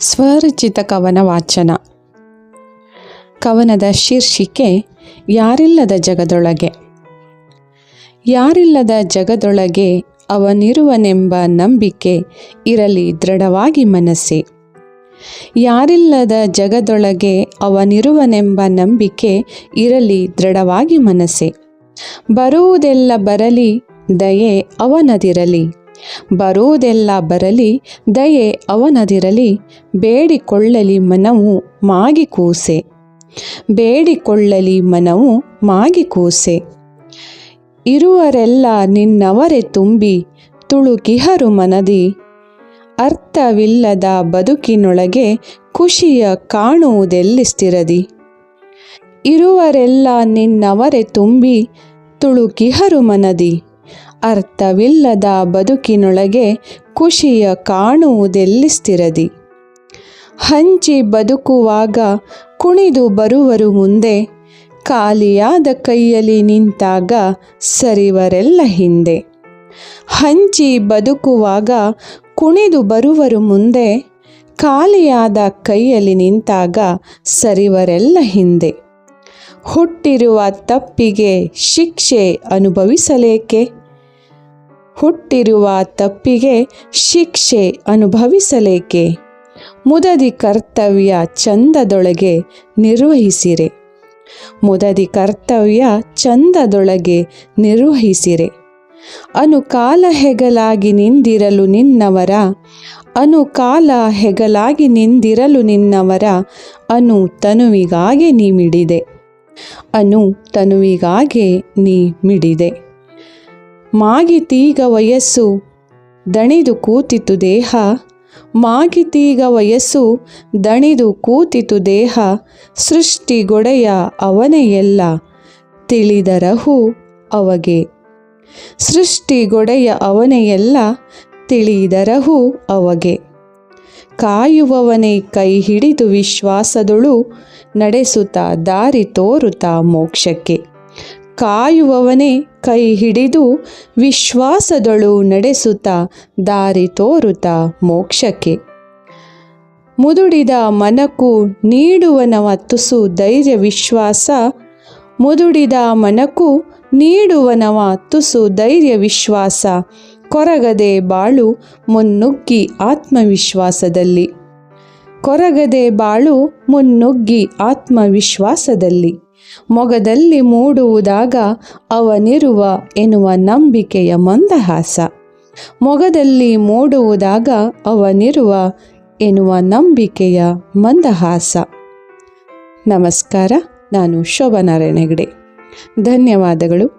ಸ್ವರಚಿತ ಕವನ ವಾಚನ. ಕವನದ ಶೀರ್ಷಿಕೆ, ಯಾರಿಲ್ಲದ ಜಗದೊಳಗೆ. ಯಾರಿಲ್ಲದ ಜಗದೊಳಗೆ ಅವನಿರುವನೆಂಬ ನಂಬಿಕೆ ಇರಲಿ ದೃಢವಾಗಿ ಮನಸ್ಸೆ. ಯಾರಿಲ್ಲದ ಜಗದೊಳಗೆ ಅವನಿರುವನೆಂಬ ನಂಬಿಕೆ ಇರಲಿ ದೃಢವಾಗಿ ಮನಸ್ಸೆ. ಬರುವುದೆಲ್ಲ ಬರಲಿ, ದಯೆ ಅವನದಿರಲಿ. ಬರುವುದೆಲ್ಲ ಬರಲಿ, ದಯೆ ಅವನದಿರಲಿ, ಬೇಡಿಕೊಳ್ಳಲಿ ಮನವು ಮಾಗಿ ಕೂಸೆ. ಬೇಡಿಕೊಳ್ಳಲಿ ಮನವು ಮಾಗಿ ಕೂಸೆ. ಇರುವರೆಲ್ಲ ನಿನ್ನವರೆ ತುಂಬಿ, ತುಳುಕಿಹರು ಮನದಿ. ಅರ್ಥವಿಲ್ಲದ ಬದುಕಿನೊಳಗೆ ಖುಷಿಯ ಕಾಣುವುದೆಲ್ಲಿ ಸ್ಥಿರದಿ? ಇರುವರೆಲ್ಲ ನಿನ್ನವರೆ ತುಂಬಿ, ತುಳುಕಿಹರು ಮನದಿ. ಅರ್ಥವಿಲ್ಲದ ಬದುಕಿನೊಳಗೆ ಖುಷಿಯ ಕಾಣುವುದೆಲ್ಲಿ ಸ್ಥಿರದಿ? ಹಂಚಿ ಬದುಕುವಾಗ ಕುಣಿದು ಬರುವರು ಮುಂದೆ, ಖಾಲಿಯಾದ ಕೈಯಲ್ಲಿ ನಿಂತಾಗ ಸರಿವರೆಲ್ಲ ಹಿಂದೆ. ಹಂಚಿ ಬದುಕುವಾಗ ಕುಣಿದು ಬರುವರು ಮುಂದೆ, ಖಾಲಿಯಾದ ಕೈಯಲ್ಲಿ ನಿಂತಾಗ ಸರಿವರೆಲ್ಲ ಹಿಂದೆ. ಹುಟ್ಟಿರುವ ತಪ್ಪಿಗೆ ಶಿಕ್ಷೆ ಅನುಭವಿಸಲೇಕೆ? ಹುಟ್ಟಿರುವ ತಪ್ಪಿಗೆ ಶಿಕ್ಷೆ ಅನುಭವಿಸಲೇಕೆ? ಮುದದಿ ಕರ್ತವ್ಯ ಚಂದದೊಳಗೆ ನಿರ್ವಹಿಸಿರೆ. ಮುದದಿ ಕರ್ತವ್ಯ ಚಂದದೊಳಗೆ ನಿರ್ವಹಿಸಿರೆ. ಅನುಕಾಲ ಹೆಗಲಾಗಿ ನಿಂದಿರಲು ನಿನ್ನವರ ಅನುಕಾಲ ಹೆಗಲಾಗಿ ನಿಂದಿರಲು ನಿನ್ನವರ, ಅನು ತನುವಿಗಾಗಿ ನೀ ಮಿಡಿದೆ ಅನು ತನುವಿಗಾಗೆ ನೀ ಮಿಡಿದೆ. ಮಾಗಿತೀಗ ವಯಸ್ಸು ದಣಿದು ಕೂತಿತು ದೇಹ. ಮಾಗಿತೀಗ ವಯಸ್ಸು ದಣಿದು ಕೂತಿತು ದೇಹ. ಸೃಷ್ಟಿಗೊಡೆಯ ಅವನೆಯೆಲ್ಲ ತಿಳಿದರಹು ಅವಗೆ. ಸೃಷ್ಟಿಗೊಡೆಯ ಅವನೆಯೆಲ್ಲ ತಿಳಿದರಹು ಅವಗೆ. ಕಾಯುವವನೇ ಕೈ ಹಿಡಿದು ವಿಶ್ವಾಸದೊಳು ನಡೆಸುತ್ತಾ, ದಾರಿ ತೋರುತ್ತಾ ಮೋಕ್ಷಕ್ಕೆ. ಕಾಯುವವನೇ ಕೈ ಹಿಡಿದು ವಿಶ್ವಾಸದೊಳು ನಡೆಸುತ್ತಾ, ದಾರಿ ತೋರುತ್ತಾ ಮೋಕ್ಷಕ್ಕೆ. ಮುದುಡಿದ ಮನಕು ನೀಡುವನವ ತುಸು ಧೈರ್ಯ ವಿಶ್ವಾಸ. ಮುದುಡಿದ ಮನಕು ನೀಡುವನವ ತುಸು ಧೈರ್ಯ ವಿಶ್ವಾಸ. ಕೊರಗದೆ ಬಾಳು ಮುನ್ನುಗ್ಗಿ ಆತ್ಮವಿಶ್ವಾಸದಲ್ಲಿ. ಕೊರಗದೆ ಬಾಳು ಮುನ್ನುಗ್ಗಿ ಆತ್ಮವಿಶ್ವಾಸದಲ್ಲಿ. ಮೊಗದಲ್ಲಿ ಮೂಡುವುದಾಗ ಅವನಿರುವ ಎನ್ನುವ ನಂಬಿಕೆಯ ಮಂದಹಾಸ. ಮೊಗದಲ್ಲಿ ಮೂಡುವುದಾಗ ಅವನಿರುವ ಎನ್ನುವ ನಂಬಿಕೆಯ ಮಂದಹಾಸ. ನಮಸ್ಕಾರ, ನಾನು ಶೋಭನಾರಾಯಣ ಹೆಗಡೆ. ಧನ್ಯವಾದಗಳು.